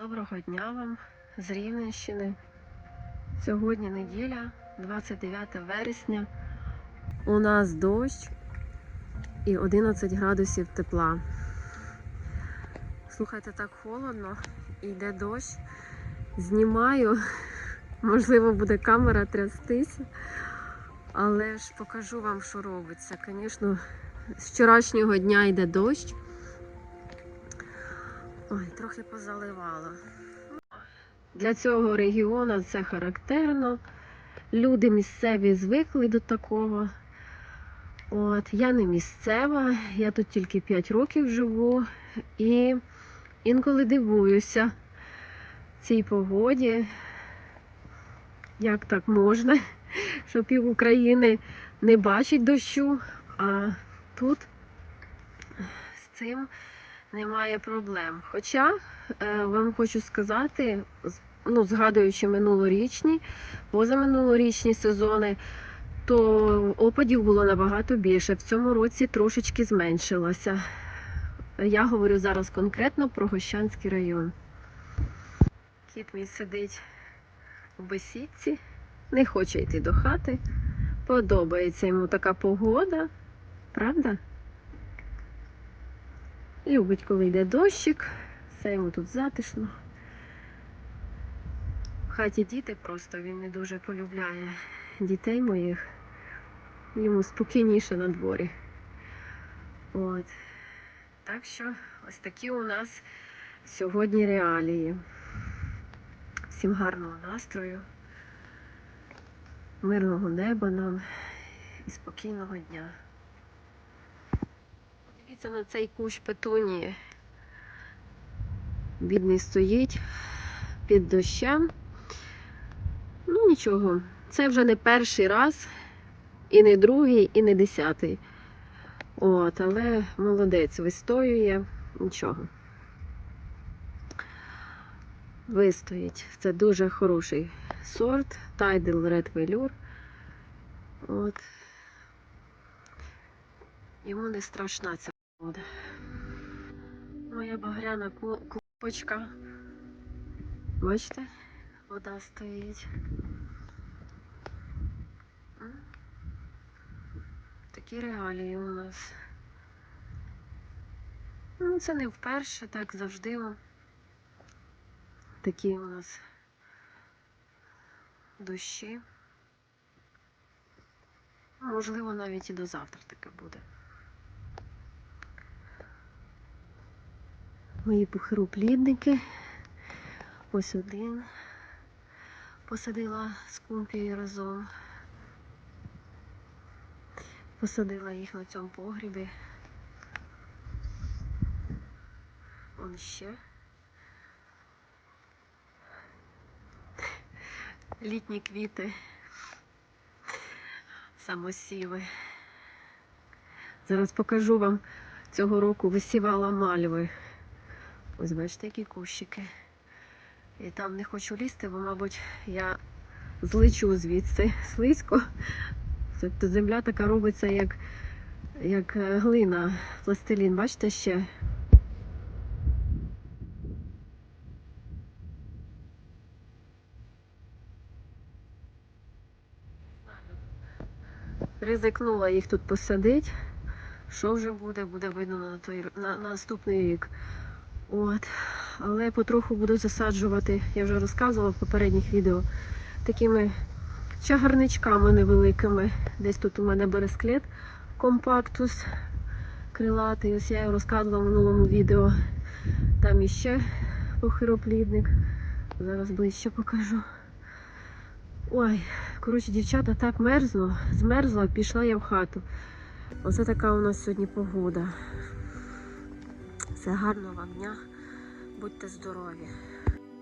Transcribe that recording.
Доброго дня вам з Рівненщини. Сьогодні неділя, 29 вересня. У нас дощ і 11 градусів тепла. Слухайте, так холодно, йде дощ. Знімаю, можливо, буде камера трястися, але ж покажу вам, що робиться. Звісно, з вчорашнього дня йде дощ. Ой, трохи позаливало. Для цього регіону це характерно. Люди місцеві звикли до такого. От, я не місцева, я тут тільки 5 років живу і інколи дивуюся цій погоді. Як так можна, що пів України не бачить дощу, а тут з цим немає проблем. Хоча е, вам хочу сказати, ну, згадуючи минулорічні, позаминулорічні сезони, то опадів було набагато більше. В цьому році трошечки зменшилося. Я говорю зараз конкретно про Гощанський район. Кіт мій сидить у бесідці, не хоче йти до хати. Подобається йому така погода, правда? Любить, коли йде дощик, все йому тут затишно. В хаті діти просто він не дуже полюбляє дітей моїх. Йому спокійніше на дворі. От. Так що ось такі у нас сьогодні реалії. Всім гарного настрою, мирного неба нам і спокійного дня. Дивіться на цей кущ петунії. Бідний стоїть під дощем. Ну нічого, це вже не перший раз, і не другий, і не десятий. От, але молодець вистоює, нічого. Вистоїть. Це дуже хороший сорт. Тайдел Red Velour. От. Йому не страшна ця. Моя багряна купочка. Бачите? Вода стоїть. Такі реалії у нас. Ну, це не вперше, так завжди. Такі у нас дощі. Можливо, навіть і до завтра таке буде. Мої похироплідники. Ось один. Посадила з кумпією разом. Посадила їх на цьому погрібі. Он ще. Літні квіти. Самосіви. Зараз покажу вам цього року висівала мальви. Ось бачите, які кущики. І там не хочу лізти, бо, мабуть, я злечу звідси слизько. Тобто земля така робиться, як, як е, глина, пластилін. Бачите ще? Ризикнула їх тут посадити. Що вже буде, буде видно на, той, на, на наступний рік. От. Але потроху буду засаджувати, я вже розказувала в попередніх відео, такими чагарничками невеликими. Десь тут у мене бересклет компактус крилатий. Ось я його розказувала в минулому відео. Там іще похироплідник. Зараз ближче покажу. Ой, коротше, дівчата, так мерзло, змерзла, пішла я в хату. Оце така у нас сьогодні погода. Все гарного вам дня. Будьте здорові.